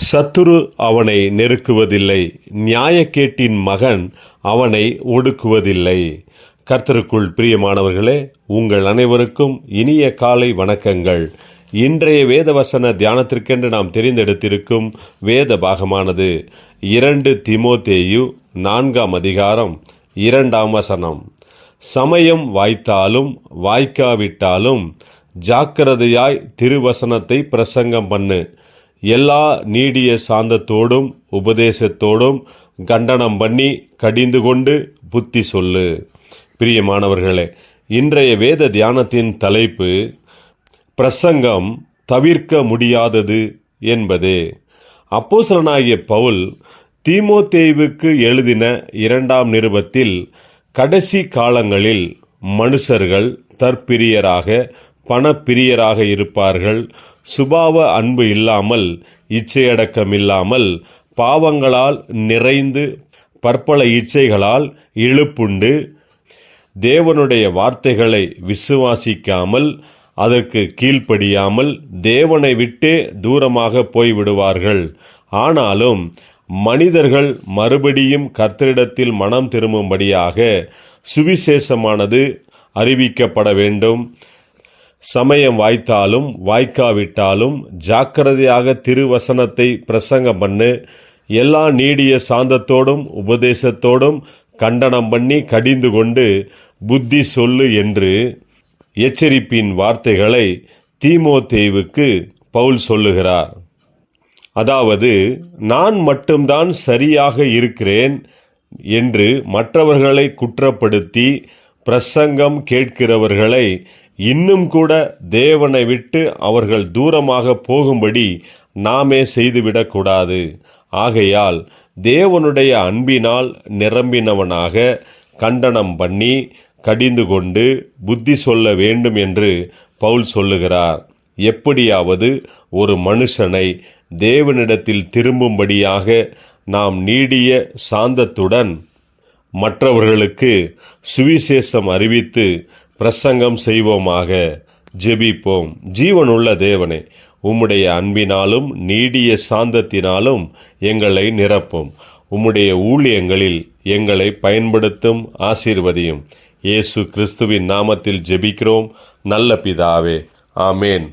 சத்துரு அவனை நெருக்குவதில்லை. நியாயக்கேட்டின் மகன் அவனை ஒடுக்குவதில்லை. கர்த்தருக்குள் பிரியமானவர்களே உங்கள் அனைவருக்கும் இனிய காலை வணக்கங்கள். இன்றைய வேதவசன தியானத்திற்கென்று நாம் தெரிந்தெடுத்திருக்கும் வேத பாகமானது இரண்டு திமோதேயு நான்காம் அதிகாரம் இரண்டாம் வசனம். சமயம் வாய்த்தாலும் வாய்க்காவிட்டாலும் ஜாக்கிரதையாய் திருவசனத்தை பிரசங்கம் பண்ணு. எல்லா நீடிய சாந்தத்தோடும் உபதேசத்தோடும் கண்டனம் பண்ணி கடிந்து கொண்டு புத்தி சொல்லு. பிரியமானவர்களே இன்றைய வேத தியானத்தின் தலைப்பு பிரசங்கம் தவிர்க்க முடியாதது என்பதே. அப்போசரனாகிய பவுல் தீமோத்தேவுக்கு எழுதின இரண்டாம் நிருபத்தில் கடைசி காலங்களில் மனுஷர்கள் தற்பிரியராக பணப்பிரியராக இருப்பார்கள். சுபாவ அன்பு இல்லாமல் இச்சையடக்கம் இல்லாமல் பாவங்களால் நிறைந்து பற்பல இச்சைகளால் இழுப்புண்டு தேவனுடைய வார்த்தைகளை விசுவாசிக்காமல் அதற்கு கீழ்ப்படியாமல் தேவனை விட்டே தூரமாக போய்விடுவார்கள். ஆனாலும் மனிதர்கள் மறுபடியும் கர்த்தரிடத்தில் மனம் திரும்பும்படியாக சுவிசேஷமானது அறிவிக்கப்பட வேண்டும். சமயம் வாய்த்தாலும் வாய்க்காவிட்டாலும் ஜாக்கிரதையாக திருவசனத்தை பிரசங்கம் பண்ணு. எல்லா நீடிய சாந்தத்தோடும் உபதேசத்தோடும் கண்டனம் பண்ணி கடிந்து கொண்டு புத்தி சொல்லு என்று எச்சரிப்பின் வார்த்தைகளை தீமோத்தேவுக்கு பவுல் சொல்லுகிறார். அதாவது நான் மட்டும்தான் சரியாக இருக்கிறேன் என்று மற்றவர்களை குற்றப்படுத்தி பிரசங்கம் கேட்கிறவர்களை இன்னும் கூட தேவனை விட்டு அவர்கள் தூரமாக போகும்படி நாமே செய்துவிடக்கூடாது. ஆகையால் தேவனுடைய அன்பினால் நிரம்பினவனாக கண்டனம் பண்ணி கடிந்து கொண்டு புத்தி சொல்ல வேண்டும் என்று பவுல் சொல்லுகிறார். எப்படியாவது ஒரு மனுஷனை தேவனிடத்தில் திரும்பும்படியாக நாம் நீடிய சாந்தத்துடன் மற்றவர்களுக்கு சுவிசேஷம் அறிவித்து பிரசங்கம் செய்வோமாக ஜெபிப்போம். ஜீவனுள்ள தேவனே உம்முடைய அன்பினாலும் நீடிய சாந்தத்தினாலும் எங்களை நிரப்பும். உம்முடைய ஊழியங்களில் எங்களை பயன்படுத்தும் ஆசீர்வதியும். இயேசு கிறிஸ்துவின் நாமத்தில் ஜெபிக்கிறோம். நல்ல பிதாவே ஆமேன்.